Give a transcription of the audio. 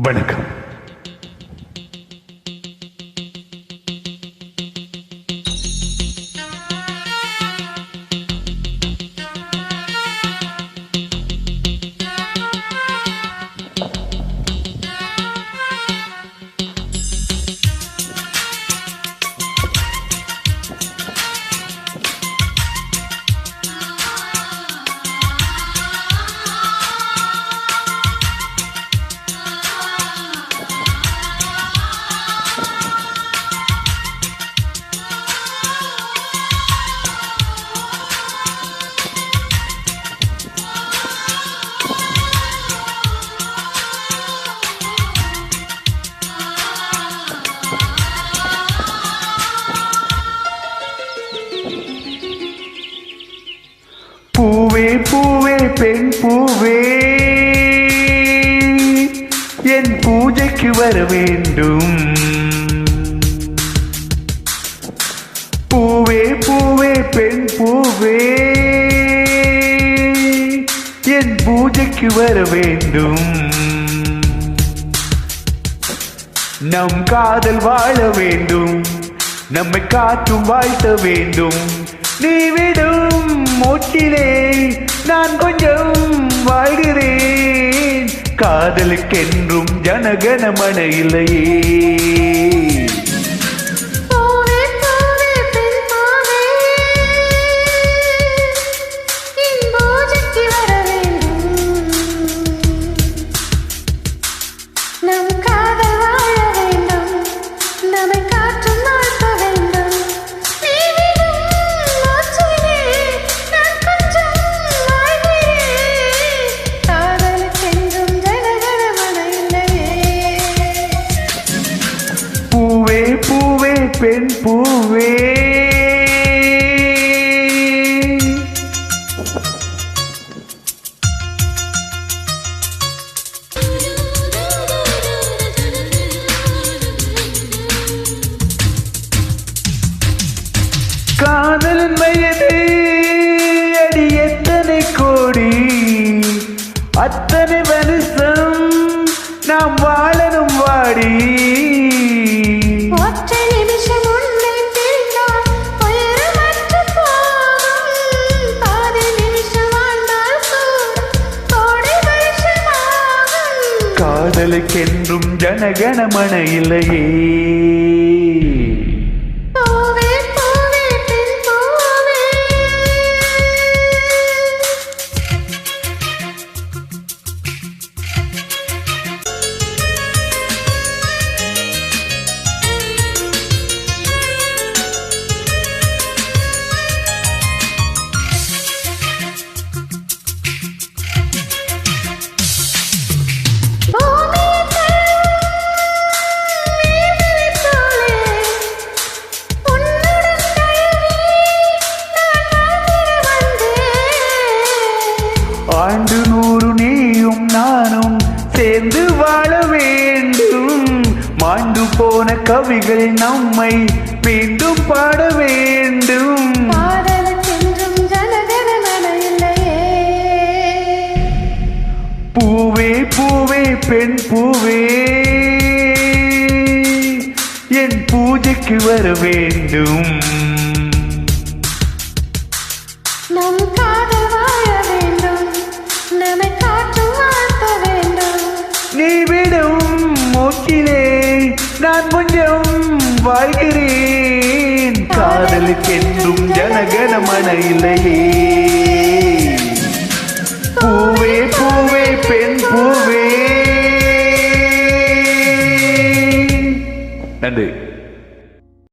வணக்கம் பூவே பூவே பெண் பூவே. என் பூஜைக்கு வர வேண்டும். பூவே பூவே பெண் பூவே. என் பூஜைக்கு வர வேண்டும். நம் காதல் வாழ வேண்டும். நம்மை காற்றும் வாழ்த்த வேண்டும். நீ விடும் மூச்சிலே நான் கொஞ்சம் வாழ்கிறேன். காதலுக்கென்றும் ஜனகணமன இல்லையே. பூவே பூவே பெண் பூவே. காதலின் வயது அடி எத்தனை கோடி? அத்தனை மனுஷம் நாம் வாழனும் வாடி. வருஷமாகும். காதலுக்கென்றும் ஜனகணமன இல்லையே ஆண்டு நூறு நீயும் நானும் சேர்ந்து வாழ வேண்டும். மாண்டு போன கவிகள் நம்மை மீண்டும் பாட வேண்டும். பூவே பூவே பெண் பூவே. என் பூஜைக்கு வர வேண்டும். வாழ்கிறேன். காதலுக்கென்றும் ஜனகணமன இல்லையே பூவே பூவே பெண் பூவே. நன்றி.